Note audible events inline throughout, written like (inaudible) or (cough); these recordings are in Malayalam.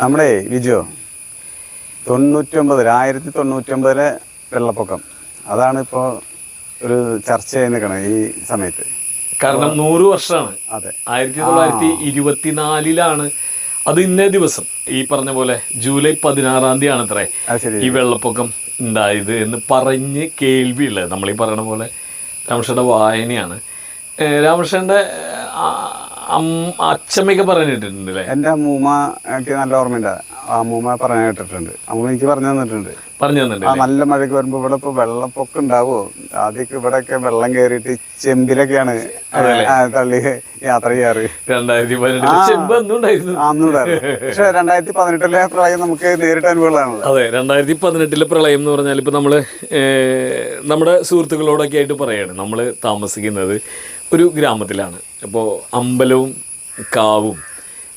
നമ്മുടെ വിജു തൊണ്ണൂറ്റൊമ്പതിൽ ആയിരത്തി തൊണ്ണൂറ്റൊമ്പതിലെ വെള്ളപ്പൊക്കം. അതാണ് ഇപ്പോൾ ഒരു ചർച്ച നിൽക്കണം ഈ സമയത്ത്. കാരണം നൂറ് വർഷമാണ്. അതെ. ആയിരത്തി തൊള്ളായിരത്തി ഇരുപത്തിനാലിലാണ് അത് ഇന്നേ ദിവസം. ഈ പറഞ്ഞ പോലെ ജൂലൈ പതിനാറാം തീയതി ആണ് അത്രേ ഈ വെള്ളപ്പൊക്കം ഉണ്ടായത് എന്ന് പറഞ്ഞ് കേൾവിയുള്ളത്. നമ്മൾ ഈ പറയണ പോലെ രാമകൃഷ്ണന്റെ വായനയാണ്. ഏഹ് രാമകൃഷ്ണന്റെ പറഞ്ഞു അല്ലേ എന്റെ അമ്മൂമ്മ എനിക്ക് നല്ല ഓർമ്മയുണ്ട്. അമ്മൂമ്മ പറഞ്ഞു കേട്ടിട്ടുണ്ട്. അമ്മൂമ്മ എനിക്ക് പറഞ്ഞു തന്നിട്ടുണ്ട്. പറഞ്ഞു തന്നിട്ടുണ്ട് ആ നല്ല മഴയ്ക്ക് വരുമ്പോ ഇവിടെ ഇപ്പൊ വെള്ളപ്പൊക്കം ഉണ്ടാവോ? ആദ്യമൊക്കെ ഇവിടെയൊക്കെ വെള്ളം കയറിയിട്ട് ചെമ്പിലൊക്കെയാണ് തള്ളി യാത്ര ചെയ്യാറ്. പക്ഷെ രണ്ടായിരത്തി പതിനെട്ടിലെ പ്രളയം നമുക്ക് നേരിട്ട് അനുഭവങ്ങളാണല്ലോ അതെ രണ്ടായിരത്തി പതിനെട്ടിലെ പ്രളയം എന്ന് പറഞ്ഞാൽ ഇപ്പം നമ്മൾ നമ്മുടെ സുഹൃത്തുക്കളോടൊക്കെ ആയിട്ട് പറയാണ്. നമ്മൾ താമസിക്കുന്നത് ഒരു ഗ്രാമത്തിലാണ്. അപ്പോൾ അമ്പലവും കാവും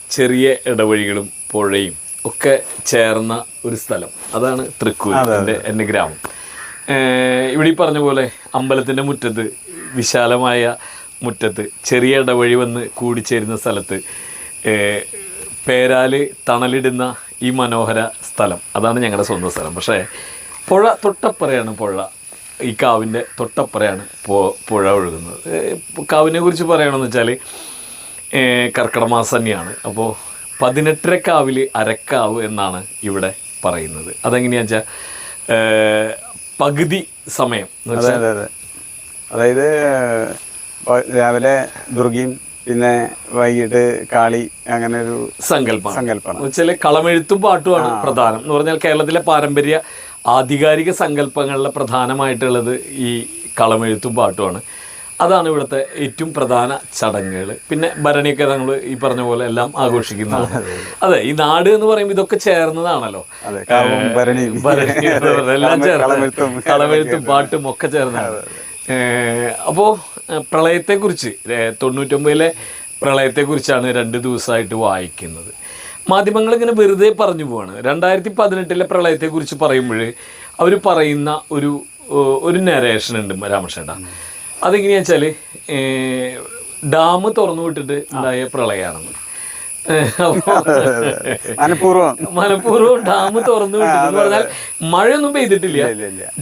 ചെറിയ ഇടവഴികളും പുഴയും ഒക്കെ ചേർന്ന ഒരു സ്ഥലം. അതാണ് തൃക്കൂർ എന്റെ എന്റെ ഗ്രാമം. ഇവിടെ ഈ പറഞ്ഞ പോലെ അമ്പലത്തിന്റെ മുറ്റത്ത് വിശാലമായ മുറ്റത്ത് ചെറിയ ഇടവഴി വന്ന് കൂടിച്ചേരുന്ന സ്ഥലത്ത് പേരാൽ തണലിടുന്ന ഈ മനോഹര സ്ഥലം. അതാണ് ഞങ്ങളുടെ സ്വന്തം സ്ഥലം. പക്ഷേ പുഴ തൊട്ടപ്പുറയാണ് പുഴ. ഈ കാവിന്റെ തൊട്ടപ്പുറയാണ് പുഴ ഒഴുകുന്നത്. കാവിനെ കുറിച്ച് പറയുകയാണെന്ന് വെച്ചാൽ കർക്കിടമാസം തന്നെയാണ്. അപ്പോൾ പതിനെട്ടര കാവിൽ അരക്കാവ് എന്നാണ് ഇവിടെ പറയുന്നത്. അതെങ്ങനെയാ വെച്ചാൽ പകുതി സമയം അതെ അതെ അതെ. അതായത് രാവിലെ ദുർഗയും പിന്നെ വൈകിട്ട് കാളി അങ്ങനെ ഒരു സങ്കല്പം സങ്കല്പം വെച്ചാൽ കളമെഴുത്തും പാട്ടുമാണ് പ്രധാനം എന്ന് പറഞ്ഞാൽ കേരളത്തിലെ പാരമ്പര്യ ആധികാരിക സങ്കല്പങ്ങളിലെ പ്രധാനമായിട്ടുള്ളത് ഈ കളമെഴുത്തും പാട്ടുമാണ്. അതാണ് ഇവിടുത്തെ ഏറ്റവും പ്രധാന ചടങ്ങുകൾ. പിന്നെ ഭരണിയൊക്കെ നമ്മൾ ഈ പറഞ്ഞ പോലെ എല്ലാം ആഘോഷിക്കുന്നതാണ്. അതെ ഈ നാട് എന്ന് പറയുമ്പോൾ ഇതൊക്കെ ചേർന്നതാണല്ലോ. എല്ലാം ചേർന്ന് കളമെഴുത്തും. പാട്ടും ഒക്കെ ചേർന്നാണ് അപ്പോൾ പ്രളയത്തെക്കുറിച്ച് കുറിച്ച് തൊണ്ണൂറ്റൊമ്പതിലെ പ്രളയത്തെക്കുറിച്ചാണ് രണ്ട് ദിവസമായിട്ട് വായിക്കുന്നത്. മാധ്യമങ്ങൾ ഇങ്ങനെ വെറുതെ പറഞ്ഞു പോവാണ്. രണ്ടായിരത്തി പതിനെട്ടിലെ പ്രളയത്തെക്കുറിച്ച് പറയുമ്പോൾ അവർ പറയുന്ന ഒരു ഒരു നരേഷൻ ഉണ്ട് രാമകൃഷ്ണേട്ടാ. അതെങ്ങനെയാ വെച്ചാൽ ഡാം തുറന്നു വിട്ടിട്ട് ഉണ്ടായ പ്രളയമാണെന്ന് മനഃപൂർവം. മനഃപൂർവം ഡാം തുറന്നു വിട്ടിട്ട് പറഞ്ഞാൽ മഴയൊന്നും പെയ്തിട്ടില്ല.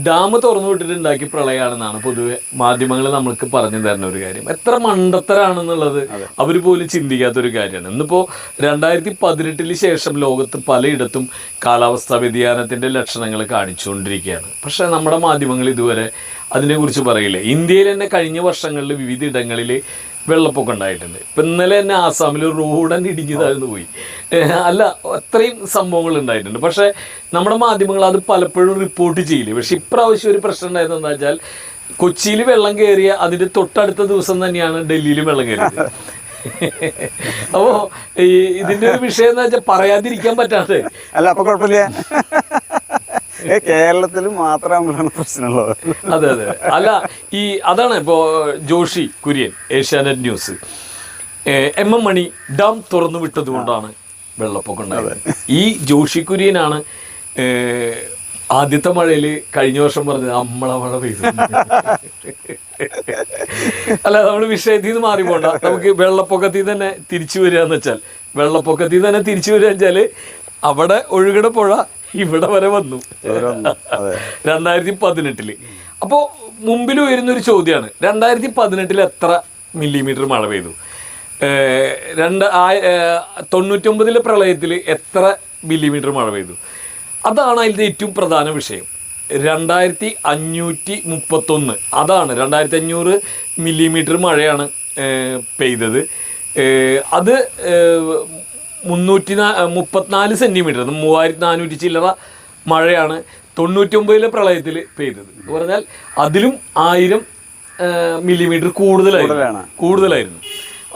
ഡാം തുറന്നു വിട്ടിട്ടുണ്ടാക്കി പ്രളയമാണെന്നാണ് പൊതുവെ മാധ്യമങ്ങൾ നമ്മൾക്ക് പറഞ്ഞു തരുന്ന ഒരു കാര്യം. എത്ര മണ്ടത്തരാണെന്നുള്ളത് അവർ പോലും ചിന്തിക്കാത്ത ഒരു കാര്യമാണ്. ഇന്നിപ്പോ രണ്ടായിരത്തി പതിനെട്ടിന് ശേഷം ലോകത്ത് പലയിടത്തും കാലാവസ്ഥാ വ്യതിയാനത്തിന്റെ ലക്ഷണങ്ങൾ കാണിച്ചുകൊണ്ടിരിക്കുകയാണ്. പക്ഷെ നമ്മുടെ മാധ്യമങ്ങൾ ഇതുവരെ അതിനെക്കുറിച്ച് പറയില്ല. ഇന്ത്യയിൽ തന്നെ കഴിഞ്ഞ വർഷങ്ങളിൽ വിവിധ ഇടങ്ങളിൽ വെള്ളപ്പൊക്കം ഉണ്ടായിട്ടുണ്ട്. ഇപ്പം ഇന്നലെ തന്നെ ആസാമിൽ റോഡൻ ഇടിഞ്ഞു താഴ്ന്നു പോയി. അല്ല അത്രയും സംഭവങ്ങൾ ഉണ്ടായിട്ടുണ്ട്. പക്ഷേ നമ്മുടെ മാധ്യമങ്ങൾ അത് പലപ്പോഴും റിപ്പോർട്ട് ചെയ്യില്ല? പക്ഷെ ഇപ്രാവശ്യം ഒരു പ്രശ്നം ഉണ്ടായത് എന്താ വെച്ചാൽ കൊച്ചിയിൽ വെള്ളം കയറിയ അതിന്റെ തൊട്ടടുത്ത ദിവസം തന്നെയാണ് ഡൽഹിയിലും വെള്ളം കയറിയത് അപ്പോ ഈ ഇതിന്റെ ഒരു വിഷയം എന്ന് വെച്ചാൽ പറയാതിരിക്കാൻ പറ്റാതെ. അല്ല അപ്പൊ കുഴപ്പമില്ല. കേരളത്തിൽ മാത്രമാണ് പ്രശ്നമുള്ളത്. അതെ അതെ. അല്ല ഈ അതാണ് ഇപ്പോ Joshi Kurian Asianet news. M M Mani dam തുറന്നു വിട്ടത് കൊണ്ടാണ് വെള്ളപ്പൊക്കം ഉണ്ടായത്. ഈ ജോഷി കുര്യനാണ് ആദ്യത്തെ മഴയിൽ കഴിഞ്ഞ വർഷം പറഞ്ഞത് അമ്മള മഴ പെയ്തു. അല്ല നമ്മൾ വിഷയത്തിൽ നിന്ന് മാറി പോണ്ട. നമുക്ക് വെള്ളപ്പൊക്കത്തിൽ തന്നെ തിരിച്ചു വരിക എന്ന് വെച്ചാൽ വെള്ളപ്പൊക്കത്തിൽ തന്നെ തിരിച്ചു വരിക വെച്ചാൽ അവിടെ ഒഴുകണ പുഴ ഇവിടെ വരെ വന്നു. രണ്ടായിരത്തി പതിനെട്ടിൽ അപ്പോ മുമ്പിൽ വരുന്ന ഒരു ചോദ്യമാണ് രണ്ടായിരത്തി പതിനെട്ടിൽ എത്ര മില്ലിമീറ്റർ മഴ പെയ്തു? രണ്ട് ആ തൊണ്ണൂറ്റൊമ്പതിലെ പ്രളയത്തിൽ എത്ര മില്ലിമീറ്റർ മഴ പെയ്തു? അതാണ് അതിന്റെ ഏറ്റവും പ്രധാന വിഷയം. രണ്ടായിരത്തി അഞ്ഞൂറ്റി മുപ്പത്തൊന്ന് അതാണ് രണ്ടായിരത്തി അഞ്ഞൂറ് മില്ലിമീറ്റർ മഴയാണ് പെയ്തത്. അത് മുന്നൂറ്റി നാ മുപ്പത്തിനാല് സെന്റിമീറ്റർ മൂവായിരത്തി നാനൂറ്റി ചില്ലറ മഴയാണ് തൊണ്ണൂറ്റൊമ്പതിലെ പ്രളയത്തിൽ പെയ്തത്. എന്ന് പറഞ്ഞാൽ അതിലും ആയിരം മില്ലിമീറ്റർ കൂടുതലായിരുന്നു. കൂടുതലായിരുന്നു.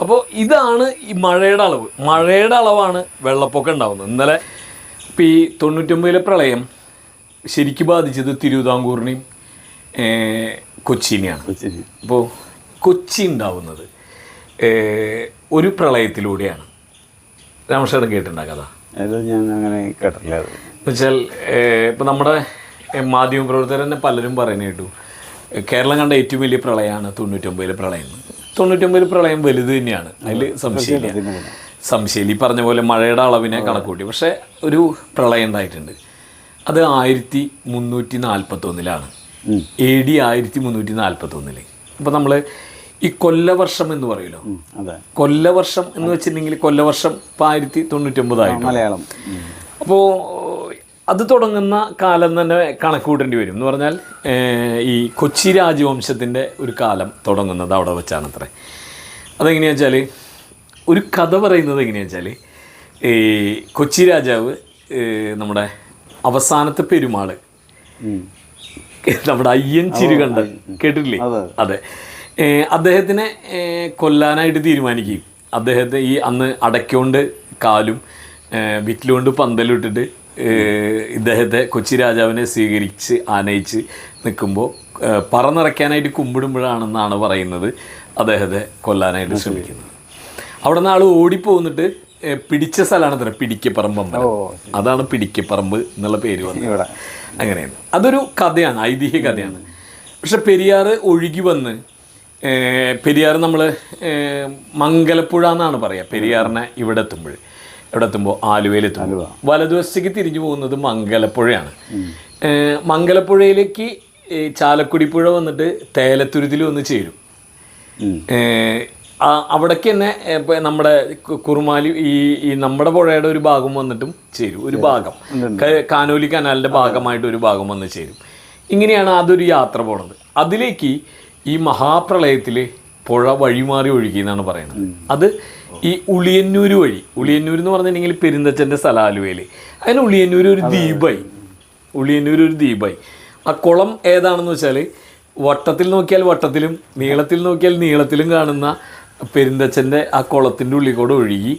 അപ്പോൾ ഇതാണ് ഈ മഴയുടെ അളവ്. മഴയുടെ അളവാണ് വെള്ളപ്പൊക്കം ഉണ്ടാവുന്നത്. ഇന്നലെ ഇപ്പം ഈ തൊണ്ണൂറ്റൊമ്പതിലെ പ്രളയം ശരിക്കും ബാധിച്ചത് തിരുവിതാംകൂറിനെയും കൊച്ചിനെയാണ്. അപ്പോൾ കൊച്ചി ഉണ്ടാവുന്നത് ഒരു പ്രളയത്തിലൂടെയാണ്. രാമകൃഷ്ണൻ കേട്ടിട്ടുണ്ടാ കഥ? അത് ഞാൻ അങ്ങനെ കേട്ടില്ല എന്നുവെച്ചാൽ ഇപ്പം നമ്മുടെ മാധ്യമ മാധ്യമപ്രവർത്തകർ തന്നെ പലരും പറയുന്ന കേട്ടു. കേരളം കണ്ട ഏറ്റവും വലിയ പ്രളയമാണ് തൊണ്ണൂറ്റൊമ്പതിലെ പ്രളയം. എന്ന്. തൊണ്ണൂറ്റൊമ്പതിലെ പ്രളയം വലുത് തന്നെയാണ്. അതിൽ സംശയമില്ല. സംശയം ഈ പറഞ്ഞ പോലെ മഴയുടെ അളവിനെ കണക്കൂട്ടി പക്ഷേ ഒരു പ്രളയം ഉണ്ടായിട്ടുണ്ട്. അത് ആയിരത്തി മുന്നൂറ്റി നാൽപ്പത്തൊന്നിലാണ്. എ ഡി ആയിരത്തി മുന്നൂറ്റി നാൽപ്പത്തൊന്നിൽ. അപ്പോൾ നമ്മൾ ഈ കൊല്ലവർഷം എന്ന് പറയുമല്ലോ കൊല്ലവർഷം എന്ന് വെച്ചിട്ടുണ്ടെങ്കിൽ കൊല്ലവർഷം ഇപ്പം ആയിരത്തി തൊണ്ണൂറ്റൊമ്പതായിട്ട് മലയാളം. അപ്പോ അപ്പോൾ അത് തുടങ്ങുന്ന കാലം തന്നെ കണക്ക് കൂട്ടേണ്ടി വരും. എന്ന് പറഞ്ഞാൽ ഈ കൊച്ചി രാജവംശത്തിന്റെ ഒരു കാലം തുടങ്ങുന്നത് അവിടെ വെച്ചാണ് അത്ര അതെങ്ങനെയാ വെച്ചാൽ ഒരു കഥ പറയുന്നത് എങ്ങനെയാ വെച്ചാൽ ഈ കൊച്ചി രാജാവ് നമ്മുടെ അവസാനത്തെ പെരുമാൾ നമ്മുടെ അയ്യൻ ചിരുകണ്ടൻ കേട്ടിട്ടില്ലേ? അതെ. അദ്ദേഹത്തിനെ കൊല്ലാനായിട്ട് തീരുമാനിക്കുകയും. അദ്ദേഹത്തെ ഈ അന്ന് അടയ്ക്കൊണ്ട് കാലും വിറ്റിലുകൊണ്ട് പന്തലിട്ടിട്ട് ഇദ്ദേഹത്തെ കൊച്ചി രാജാവിനെ സ്വീകരിച്ച് ആനയിച്ച് നിൽക്കുമ്പോൾ പറന്നിറക്കാനായിട്ട് കുമ്പിടുമ്പോഴാണെന്നാണ് പറയുന്നത് അദ്ദേഹത്തെ കൊല്ലാനായിട്ട് ശ്രമിക്കുന്നത്. അവിടെ നിന്ന് ആൾ ഓടിപ്പോന്നിട്ട് പിടിച്ച സ്ഥലമാണ് അത്ര പിടിക്കപ്പറമ്പ് അതാണ് പിടിക്കപ്പറമ്പ് എന്നുള്ള പേര് വന്നത്. അങ്ങനെയാണ്. അതൊരു കഥയാണ് ഐതിഹ്യ കഥയാണ്. പക്ഷെ പെരിയാർ ഒഴുകി വന്ന് പെരിയാർ നമ്മൾ മംഗലപ്പുഴ എന്നാണ് പറയുക പെരിയാറിനെ ഇവിടെ എത്തുമ്പോൾ. ഇവിടെ എത്തുമ്പോൾ. ആലുവയിലെത്തുമ്പോൾ വലതുവശത്തേക്ക് തിരിഞ്ഞു പോകുന്നത് മംഗലപ്പുഴയാണ്. മംഗലപ്പുഴയിലേക്ക് ചാലക്കുടി പുഴ വന്നിട്ട് തേലത്തുരുത്തിൽ വന്ന് ചേരും. അവിടേക്ക് തന്നെ നമ്മുടെ കുറുമാലി ഈ ഈ നമ്മുടെ പുഴയുടെ ഒരു ഭാഗം വന്നിട്ടും ചേരും. ഒരു ഭാഗം. കാനോലി കനാലിന്റെ ഭാഗമായിട്ട് ഒരു ഭാഗം വന്ന് ചേരും. ഇങ്ങനെയാണ് അതൊരു യാത്ര പോണത്. അതിലേക്ക് ഈ മഹാപ്രളയത്തിൽ പുഴ വഴിമാറി ഒഴുകി എന്നാണ് പറയുന്നത്. അത് ഈ ഉളിയന്നൂർ വഴി. ഉളിയന്നൂർ എന്ന് പറഞ്ഞിട്ടുണ്ടെങ്കിൽ പെരുന്തച്ചന്റെ സ്ഥലാലുവയിൽ അതിന് ഉളിയന്നൂർ ഒരു ദ്വീപായി. ഉളിയന്നൂർ ഒരു ദ്വീപായി. ആ കുളം ഏതാണെന്ന് വെച്ചാൽ വട്ടത്തിൽ നോക്കിയാൽ വട്ടത്തിലും നീളത്തിൽ നോക്കിയാൽ നീളത്തിലും കാണുന്ന പെരുന്തച്ചന്റെ ആ കുളത്തിന്റെ ഉള്ളിൽ കൂടെ ഒഴുകി.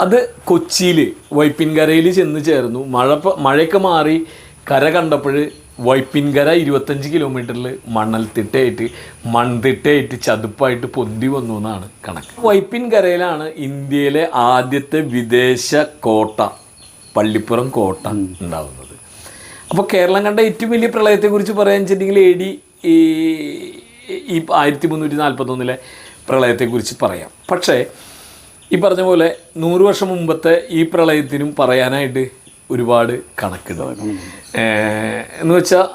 അത് കൊച്ചിയിൽ വൈപ്പിൻകരയിൽ ചെന്ന് ചേർന്നു. മഴ മഴയൊക്കെ മാറി കര കണ്ടപ്പോൾ വൈപ്പിൻകര ഇരുപത്തഞ്ച് കിലോമീറ്ററിൽ മണൽത്തിട്ടയായിട്ട് മൺതിട്ടയായിട്ട് ചതുപ്പായിട്ട് പൊന്തി വന്നു എന്നാണ് കണക്ക്. വൈപ്പിൻകരയിലാണ് ഇന്ത്യയിലെ ആദ്യത്തെ വിദേശ കോട്ട പള്ളിപ്പുറം കോട്ട ഉണ്ടാവുന്നത്. അപ്പോൾ കേരളം കണ്ട ഏറ്റവും വലിയ പ്രളയത്തെക്കുറിച്ച് പറയാൻ വെച്ചിട്ടുണ്ടെങ്കിൽ എ ഡി ഈ ഈ ആയിരത്തി മുന്നൂറ്റി നാൽപ്പത്തൊന്നിലെ പ്രളയത്തെക്കുറിച്ച് പറയാം. പക്ഷേ ഈ പറഞ്ഞ പോലെ നൂറ് വർഷം മുമ്പത്തെ ഈ പ്രളയത്തിനും പറയാനായിട്ട് ഒരുപാട് കണക്കുണ്ട് എന്ന് വെച്ചാൽ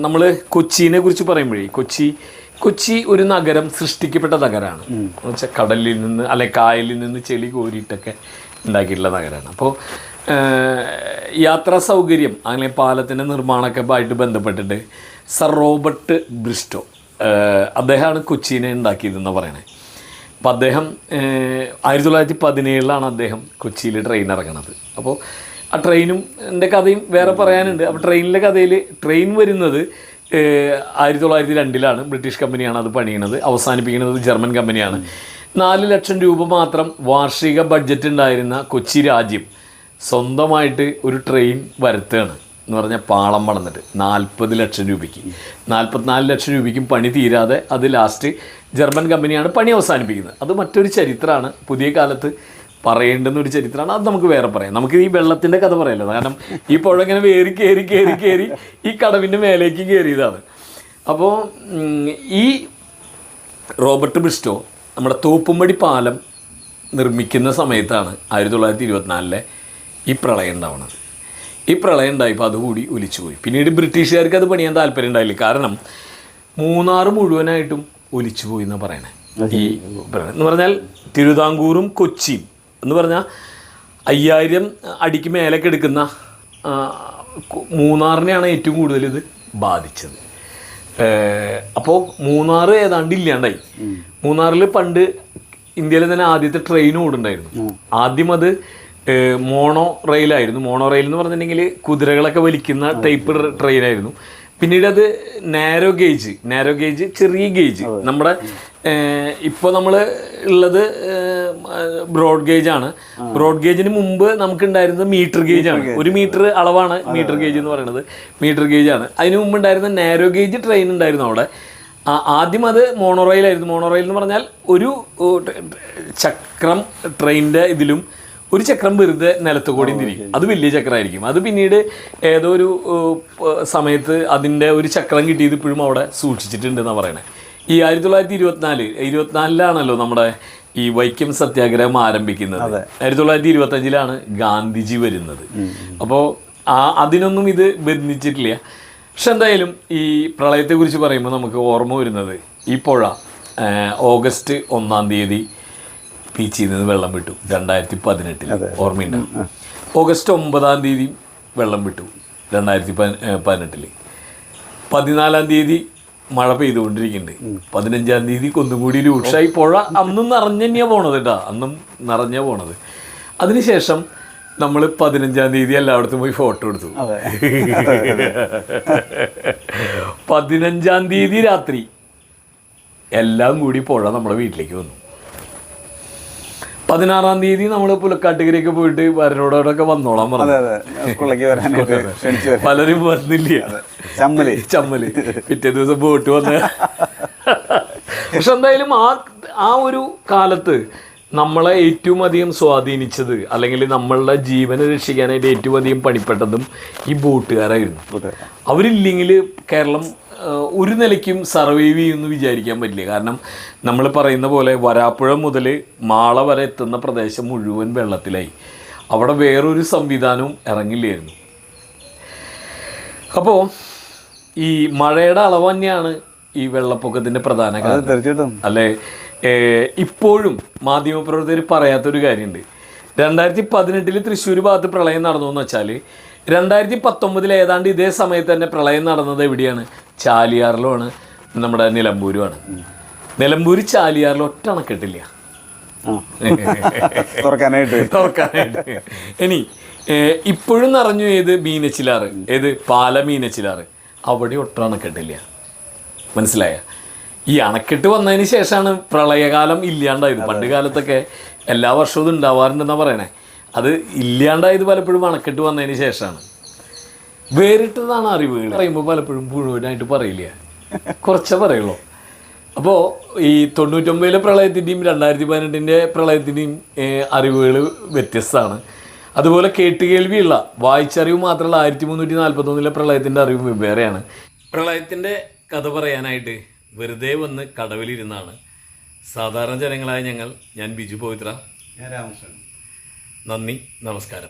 നമ്മൾ കൊച്ചിനെ കുറിച്ച് പറയുമ്പോഴേ കൊച്ചി കൊച്ചി ഒരു നഗരം സൃഷ്ടിക്കപ്പെട്ട നഗരമാണ് എന്ന് വെച്ചാൽ കടലിൽ നിന്ന് അല്ലെ കായലിൽ നിന്ന് ചെളി കോരിയിട്ടൊക്കെ ഉണ്ടാക്കിയിട്ടുള്ള നഗരമാണ് അപ്പോൾ യാത്രാ സൗകര്യം അങ്ങനെ പാലത്തിന്റെ നിർമ്മാണമൊക്കെ ആയിട്ട് ബന്ധപ്പെട്ടിട്ട് സർ റോബർട്ട് ബ്രിസ്റ്റോ അദ്ദേഹമാണ് കൊച്ചിനെ ഉണ്ടാക്കിയതെന്ന് പറയണത് അപ്പോൾ അദ്ദേഹം ആയിരത്തി തൊള്ളായിരത്തി പതിനേഴിലാണ് അദ്ദേഹം കൊച്ചിയിൽ ട്രെയിൻ ഇറങ്ങണത്. അപ്പോൾ ആ ട്രെയിനും എന്റെ കഥയും വേറെ പറയാനുണ്ട്. അപ്പോൾ ട്രെയിനിലെ കഥയിൽ ട്രെയിൻ വരുന്നത് ആയിരത്തി തൊള്ളായിരത്തി രണ്ടിലാണ് ബ്രിട്ടീഷ് കമ്പനിയാണ് അത് പണിയണത്. അവസാനിപ്പിക്കുന്നത് ജർമ്മൻ കമ്പനിയാണ് നാല് ലക്ഷം രൂപ മാത്രം വാർഷിക ബഡ്ജറ്റ് ഉണ്ടായിരുന്ന കൊച്ചി രാജ്യം സ്വന്തമായിട്ട് ഒരു ട്രെയിൻ വരുത്തുകയാണ്. എന്ന് പറഞ്ഞാൽ പാളം വളർന്നിട്ട് നാൽപ്പത് ലക്ഷം രൂപയ്ക്ക്. നാൽപ്പത്തിനാല് ലക്ഷം രൂപയ്ക്കും പണി തീരാതെ അത് ലാസ്റ്റ് ജർമ്മൻ കമ്പനിയാണ് പണി അവസാനിപ്പിക്കുന്നത്. അത് മറ്റൊരു ചരിത്രമാണ്. പുതിയ കാലത്ത് പറയേണ്ടുന്ന ഒരു ചരിത്രമാണ് അത് നമുക്ക് വേറെ പറയാം. നമുക്ക് ഈ വെള്ളത്തിന്റെ കഥ പറയല്ലോ കാരണം ഈ പുഴ ഇങ്ങനെ വേറി കയറി കയറി കയറി ഈ കടവിന്റെ മേലേക്ക് കയറിയതാണ് അപ്പോൾ ഈ റോബർട്ട് ബ്രിസ്റ്റോ നമ്മുടെ തോപ്പുംപടി പാലം നിർമ്മിക്കുന്ന സമയത്താണ് ആയിരത്തി തൊള്ളായിരത്തി ഇരുപത്തിനാലിലെ ഈ പ്രളയം ഉണ്ടാവുന്നത്. ഈ പ്രളയം ഉണ്ടായപ്പോൾ അതുകൂടി ഒലിച്ചുപോയി. പിന്നീട് ബ്രിട്ടീഷുകാർക്ക് അത് പണിയാൻ താല്പര്യം ഉണ്ടായില്ല. കാരണം മൂന്നാർ മുഴുവനായിട്ടും ഒലിച്ചുപോയി എന്നാണ് പറയണേ. ഈ. എന്ന് പറഞ്ഞാൽ തിരുവിതാംകൂറും കൊച്ചിയും എന്ന് പറഞ്ഞാൽ അയ്യായിരം അടിക്ക് മേലേക്ക് എടുക്കുന്ന മൂന്നാറിനെയാണ് ഏറ്റവും കൂടുതൽ ഇത് ബാധിച്ചത്. അപ്പോൾ മൂന്നാർ ഏതാണ്ട് ഇല്ലാണ്ടായി. മൂന്നാറിൽ പണ്ട് ഇന്ത്യയിലെ തന്നെ ആദ്യത്തെ ട്രെയിൻ ഓടുണ്ടായിരുന്നു. ആദ്യം അത് മോണോ റെയിലായിരുന്നു മോണോ റെയിൽ എന്ന് പറഞ്ഞിട്ടുണ്ടെങ്കിൽ കുതിരകളൊക്കെ വലിക്കുന്ന ടൈപ്പ് ട്രെയിനായിരുന്നു പിന്നീട് അത് നാരോ ഗേജ് നാരോ ഗേജ് ചെറിയ ഗേജ് നമ്മുടെ ഇപ്പോൾ നമ്മൾ ഉള്ളത് ബ്രോഡ് ഗേജ് ആണ്. ബ്രോഡ് ഗേജിന് മുമ്പ് നമുക്ക് ഉണ്ടായിരുന്നത് മീറ്റർ ഗേജ് ആണ്. ഒരു മീറ്റർ അളവാണ് മീറ്റർ ഗേജ് എന്ന് പറയുന്നത്. മീറ്റർ ഗേജ് ആണ്. അതിന് മുമ്പ് ഉണ്ടായിരുന്ന നാരോ ഗേജ് ട്രെയിൻ ഉണ്ടായിരുന്നു അവിടെ. ആദ്യം അത് മോണോറെയിലായിരുന്നു മോണോറെയിൽ എന്ന് പറഞ്ഞാൽ ഒരു ചക്രം ട്രെയിനിന്റെ ഇതിലും ഒരു ചക്രം വെറുതെ നിലത്ത് കൂടി തിരിക്കും അത് വലിയ ചക്രമായിരിക്കും. അത് പിന്നീട് ഏതോ ഒരു സമയത്ത് അതിന്റെ ഒരു ചക്രം കിട്ടിയത് ഇപ്പോഴും അവിടെ സൂക്ഷിച്ചിട്ടുണ്ട് എന്നാണ് പറയണേ. ഈ ആയിരത്തി തൊള്ളായിരത്തി ഇരുപത്തിനാല് ഇരുപത്തിനാലിലാണല്ലോ നമ്മുടെ ഈ വൈക്കം സത്യാഗ്രഹം ആരംഭിക്കുന്നത്. ആയിരത്തി തൊള്ളായിരത്തി ഇരുപത്തി അഞ്ചിലാണ് ഗാന്ധിജി വരുന്നത്. അപ്പോൾ ആ അതിനൊന്നും ഇത് ബന്ധിച്ചിട്ടില്ല. പക്ഷെ എന്തായാലും ഈ പ്രളയത്തെക്കുറിച്ച് പറയുമ്പോൾ നമുക്ക് ഓർമ്മ വരുന്നത് ഈ പുഴ ഓഗസ്റ്റ് ഒന്നാം തീയതി ബീച്ചിൽ നിന്ന് വെള്ളം വിട്ടു. രണ്ടായിരത്തി പതിനെട്ടിൽ ഓർമ്മയുണ്ട്? ഓഗസ്റ്റ് ഒമ്പതാം തീയതി വെള്ളം വിട്ടു. രണ്ടായിരത്തി പതിനെട്ടിൽ പതിനാലാം തീയതി മഴ പെയ്തുകൊണ്ടിരിക്കുന്നുണ്ട്. പതിനഞ്ചാം തീയതി ഒന്നുകൂടി രൂക്ഷമായി പുഴ അന്നും നിറഞ്ഞു തന്നെയാണ് പോണത് കേട്ടോ. അന്നും നിറഞ്ഞ പോണത്. അതിനുശേഷം നമ്മൾ പതിനഞ്ചാം തീയതി എല്ലായിടത്തും പോയി ഫോട്ടോ എടുത്തു. പതിനഞ്ചാം തീയതി രാത്രി എല്ലാം കൂടി പുഴ നമ്മുടെ വീട്ടിലേക്ക് വന്നു. പതിനാറാം തീയതി നമ്മൾ പുലക്കാട്ടുകരയൊക്കെ പോയിട്ട് വരനോടൊക്കെ വന്നോളാം പറഞ്ഞു. പലരും വന്നില്ല. ചമ്മൽ. (laughs) ചമ്മൽ. പിറ്റേ ദിവസം പോയിട്ട് വന്ന്. (laughs) പക്ഷെ എന്തായാലും ആ ആ ഒരു കാലത്ത് നമ്മളെ ഏറ്റവും അധികം സ്വാധീനിച്ചത് അല്ലെങ്കിൽ നമ്മളുടെ ജീവനെ രക്ഷിക്കാനായിട്ട് ഏറ്റവും അധികം പണിപ്പെട്ടതും ഈ ബോട്ടുകാരായിരുന്നു. അവരില്ലെങ്കിൽ കേരളം ഒരു നിലയ്ക്കും സർവൈവ് ചെയ്യുമെന്ന് വിചാരിക്കാൻ പറ്റില്ല. കാരണം നമ്മൾ പറയുന്ന പോലെ വരാപ്പുഴ മുതൽ മാള വരെ എത്തുന്ന പ്രദേശം മുഴുവൻ വെള്ളത്തിലായി. അവിടെ വേറൊരു സംവിധാനവും ഇറങ്ങില്ലായിരുന്നു. അപ്പോൾ ഈ മഴയുടെ അളവ് തന്നെയാണ് ഈ വെള്ളപ്പൊക്കത്തിന്റെ പ്രധാന കാരണം. തീർച്ചയായിട്ടും. അല്ലെ? ഇപ്പോഴും മാധ്യമപ്രവർത്തകർ പറയാത്തൊരു കാര്യമുണ്ട്. രണ്ടായിരത്തി പതിനെട്ടിൽ തൃശ്ശൂർ ഭാഗത്ത് പ്രളയം നടന്നു എന്ന് വെച്ചാൽ രണ്ടായിരത്തി പത്തൊമ്പതിൽ ഏതാണ്ട് ഇതേ സമയത്ത് തന്നെ പ്രളയം നടന്നത് എവിടെയാണ്? ചാലിയാറിലുമാണ് നമ്മുടെ നിലമ്പൂരുമാണ്. നിലമ്പൂർ ചാലിയാറിൽ ഒറ്റ അണക്കെട്ടില്ല. തുറക്കാനായിട്ട്. തുറക്കാനായിട്ട്. ഇനി ഇപ്പോഴും നിറഞ്ഞു ഏത് മീനച്ചിലാറ്? ഏത് പാല മീനച്ചിലാറ്? അവിടെ ഒട്ടും അണക്കെട്ടില്ല. മനസ്സിലായ? ഈ അണക്കെട്ട് വന്നതിന് ശേഷമാണ് പ്രളയകാലം ഇല്ലാണ്ടായത്. പണ്ട് കാലത്തൊക്കെ എല്ലാ വർഷവും ഇത് ഉണ്ടാവാറുണ്ടെന്നാണ് പറയണേ. അത് ഇല്ലാണ്ടായത് പലപ്പോഴും അണക്കെട്ട് വന്നതിന് ശേഷമാണ്. വേറിട്ടതാണ് അറിവുകൾ പറയുമ്പോൾ പലപ്പോഴും മുഴുവനായിട്ട് പറയില്ല? കുറച്ചേ പറയുള്ളൂ. അപ്പോൾ ഈ തൊണ്ണൂറ്റൊമ്പതിലെ പ്രളയത്തിന്റെയും രണ്ടായിരത്തി പതിനെട്ടിന്റെ പ്രളയത്തിന്റെയും അറിവുകൾ വ്യത്യസ്തമാണ്. അതുപോലെ കേട്ട് കേൾവിയുള്ള വായിച്ചറിവ് മാത്രമല്ല ആയിരത്തി മുന്നൂറ്റി നാൽപ്പത്തൊന്നിലെ പ്രളയത്തിന്റെ അറിവ് വെവ്വേറെയാണ് പ്രളയത്തിന്റെ കഥ പറയാനായിട്ട് വെറുതെ വന്ന് കടവിലിരുന്നാണ്. സാധാരണ ജനങ്ങളായ ഞങ്ങൾ ഞാൻ ബിജു പവിത്ര. ഞാൻ രാമകൃഷ്ണൻ. നന്ദി നമസ്കാരം.